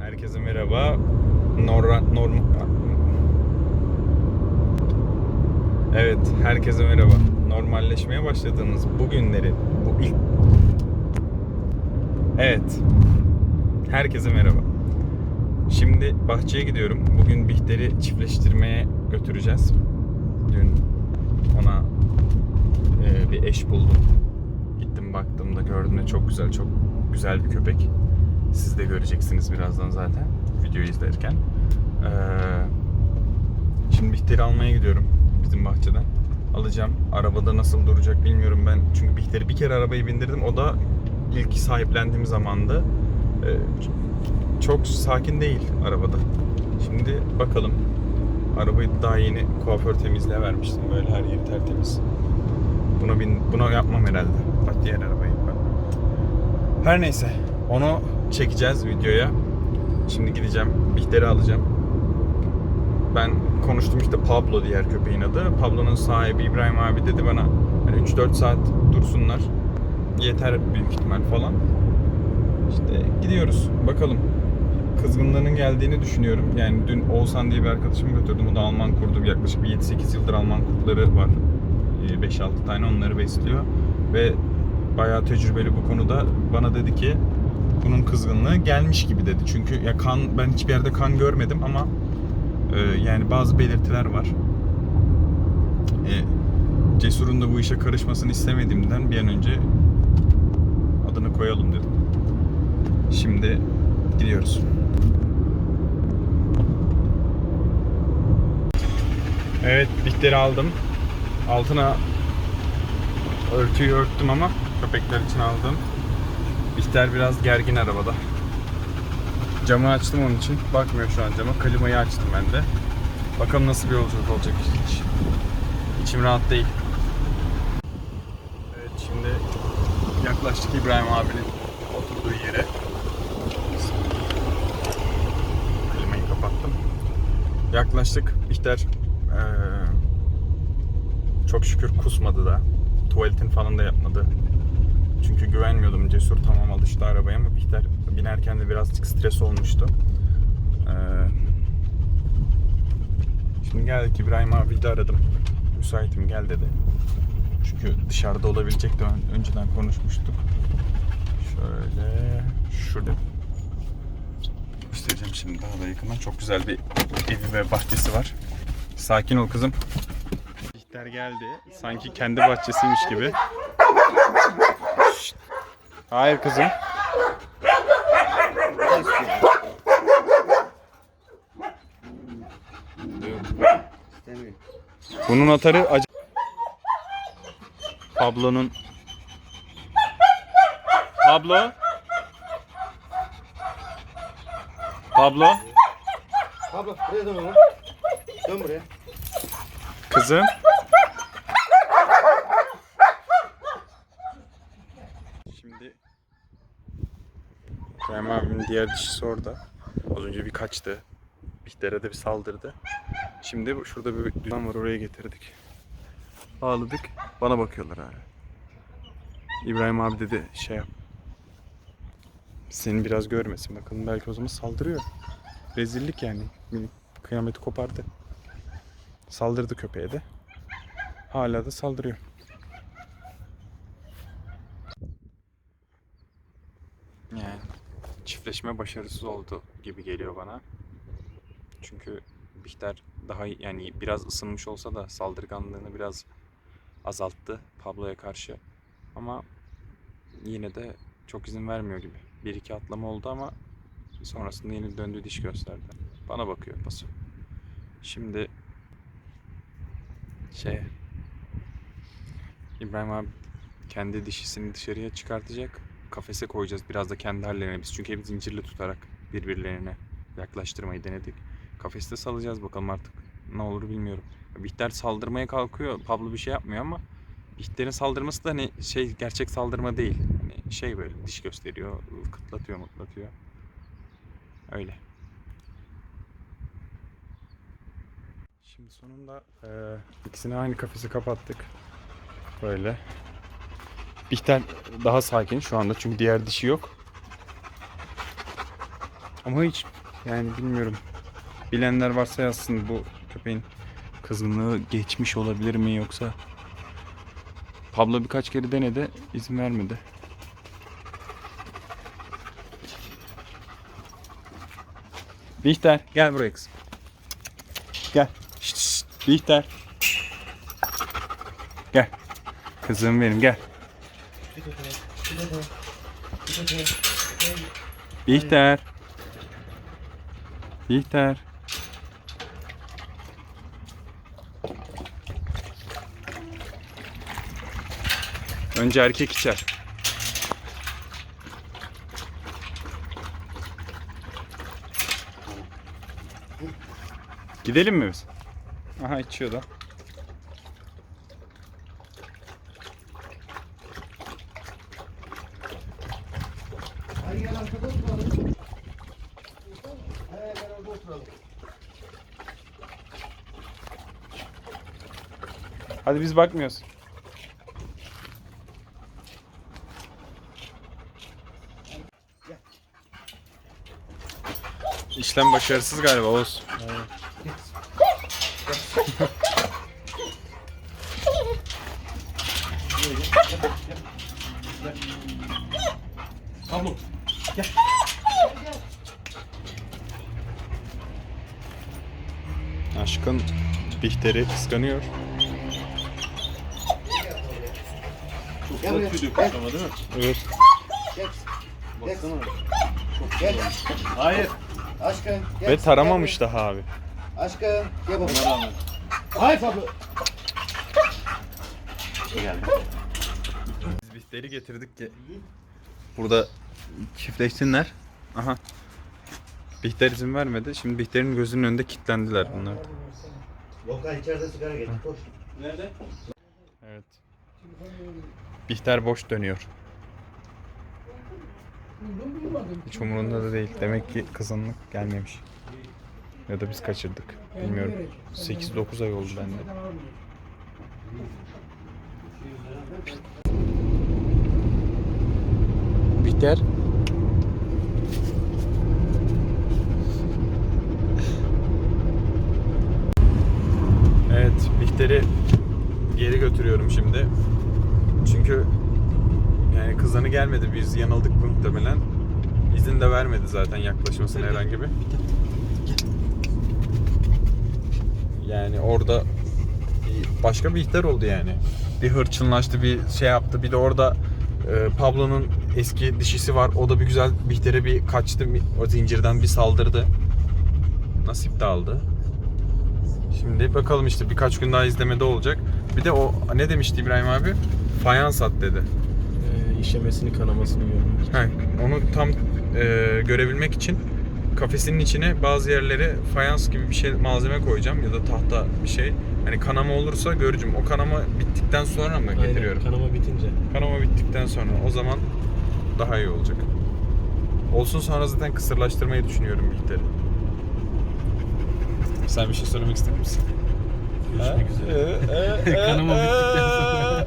herkese merhaba. Norra, norm... Evet, herkese merhaba. Normalleşmeye başladığımız bu günlerin, bu ilk... Evet, herkese merhaba. Şimdi bahçeye gidiyorum. Bugün Bihter'i çiftleştirmeye götüreceğiz. Dün ona e, bir eş buldum. Gittim baktığımda gördüğümde çok güzel, çok güzel bir köpek. Siz de göreceksiniz birazdan zaten videoyu izlerken. Ee, şimdi Bihter'i almaya gidiyorum bizim bahçeden. Alacağım. Arabada nasıl duracak bilmiyorum ben. Çünkü Bihter'i bir kere arabaya bindirdim. O da ilk sahiplendiğim zamanda. Ee, çok sakin değil arabada. Şimdi bakalım. Arabayı daha yeni kuaför temizliğe vermiştim. Böyle her yeri tertemiz. Buna bin, buna yapmam herhalde. Bak diğer arabayı. Her neyse. Onu çekeceğiz videoya. Şimdi gideceğim. Bihter'i alacağım. Ben konuştum işte Pablo diğer köpeğin adı. Pablo'nun sahibi İbrahim abi dedi bana hani 3-4 saat dursunlar. Yeter büyük ihtimal falan. İşte gidiyoruz. Bakalım. Kızgınlığının geldiğini düşünüyorum. Yani dün Oğuzhan diye bir arkadaşımı götürdüm. O da Alman kurdu. Yaklaşık bir 7-8 yıldır Alman kurtları var. Ee, 5-6 tane onları besliyor. Ve bayağı tecrübeli bu konuda. Bana dedi ki bunun kızgınlığı gelmiş gibi dedi. Çünkü ya kan ben hiçbir yerde kan görmedim ama e, yani bazı belirtiler var. E, Cesur'un da bu işe karışmasını istemediğimden bir an önce adını koyalım dedim. Şimdi gidiyoruz. Evet, Bihter'i aldım. Altına örtüyü örttüm ama köpekler için aldım. Bihter biraz gergin arabada. Camı açtım onun için. Bakmıyor şu an cama. Klimayı açtım ben de. Bakalım nasıl bir yolculuk olacak hiç. İçim rahat değil. Evet şimdi yaklaştık İbrahim abinin oturduğu yere. Klimayı kapattım. Yaklaştık. Bihter eee, çok şükür kusmadı da. Tuvaletini falan da yapmadı. Çünkü güvenmiyordum. Cesur tamam alıştı arabaya ama Bihter binerken de birazcık stres olmuştu. Ee, şimdi geldik İbrahim abiyi de aradım. Müsaitim gel dedi. Çünkü dışarıda olabilecekti. Ön- Önceden konuşmuştuk. Şöyle şurada göstereceğim şimdi daha da yakından. Çok güzel bir evi ve bahçesi var. Sakin ol kızım. Bihter geldi. Sanki kendi bahçesiymiş gibi. Hayır kızım. Bunun atarı acı. Pablo'nun Pablo Pablo Pablo buraya dön oğlum. Dön buraya. kızım diğer dişisi orada. Az önce bir kaçtı. Bihter'e de bir saldırdı. Şimdi şurada bir düzen var oraya getirdik. Ağladık. Bana bakıyorlar abi. İbrahim abi dedi şey yap. Seni biraz görmesin. Bakalım belki o zaman saldırıyor. Rezillik yani. Kıyameti kopardı. Saldırdı köpeğe de. Hala da saldırıyor. Yani çiftleşme başarısız oldu gibi geliyor bana. Çünkü Bihter daha yani biraz ısınmış olsa da saldırganlığını biraz azalttı Pablo'ya karşı. Ama yine de çok izin vermiyor gibi. Bir iki atlama oldu ama sonrasında yine döndüğü diş gösterdi. Bana bakıyor paso. Şimdi şey İbrahim abi kendi dişisini dışarıya çıkartacak. Kafese koyacağız biraz da kendi hallerine biz. Çünkü hep zincirli tutarak birbirlerine yaklaştırmayı denedik. Kafeste salacağız bakalım artık. Ne olur bilmiyorum. Bihter saldırmaya kalkıyor. Pablo bir şey yapmıyor ama Bihter'in saldırması da hani şey gerçek saldırma değil. Hani şey böyle diş gösteriyor, kıtlatıyor, mutlatıyor. Öyle. Şimdi sonunda eee ikisini aynı kafesi kapattık. Böyle. Bihter daha sakin şu anda çünkü diğer dişi yok. Ama hiç yani bilmiyorum. Bilenler varsa yazsın bu köpeğin kızgınlığı geçmiş olabilir mi yoksa Pablo birkaç kere denedi izin vermedi. Bihter gel buraya kızım. Gel. Şşt, şşt. Bihter. Gel. Kızım benim gel. Bihter. Bihter. Önce erkek içer. Gidelim mi biz? Aha içiyor da. Hadi gel arkada oturalım. Hadi gel orada oturalım. Hadi biz bakmıyoruz. İşlem başarısız galiba Oğuz. Pablo. Aşkın Bihter'i kıskanıyor. Gel buraya. Gel. Ama değil mi? Evet. Gel. Baksana. Gel. Hayır. Aşkım. Gel. Ve taramamış daha abi. Gel. Aşkım. Gel baba. Rağmen. Hayır Pablo. Geldi. Biz Bihter'i getirdik ki Burada çiftleşsinler. Aha. Bihter izin vermedi. Şimdi Bihter'in gözünün önünde kilitlendiler bunlar. Volkan içeride sigara getir. Koş. Nerede? Evet. Bihter boş dönüyor. Hiç umurunda da değil. Demek ki kızınlık gelmemiş. Ya da biz kaçırdık. Bilmiyorum. 8-9 ay oldu bende. Bihter. Evet, Bihter'i geri götürüyorum şimdi. Çünkü yani kızanı gelmedi. Biz yanıldık muhtemelen. İzin de vermedi zaten yaklaşmasına herhangi bir. Yani orada başka bir ihtar oldu yani. Bir hırçınlaştı, bir şey yaptı. Bir de orada e, Pablo'nun eski dişisi var. O da bir güzel Bihter'e bir kaçtı. O zincirden bir saldırdı. Nasip de aldı. Şimdi bakalım işte birkaç gün daha izlemede olacak. Bir de o ne demişti İbrahim abi? Fayans at dedi. Ee, işemesini kanamasını görmek için. He, onu tam e, görebilmek için kafesinin içine bazı yerlere fayans gibi bir şey malzeme koyacağım ya da tahta bir şey. Hani kanama olursa göreceğim. O kanama bittikten sonra mı getiriyorum? Aynen kanama bitince. Kanama bittikten sonra o zaman daha iyi olacak. Olsun sonra zaten kısırlaştırmayı düşünüyorum Bihter'i. Sen bir şey söylemek ister misin? Görüşmek üzere. Kanama bittikten sonra.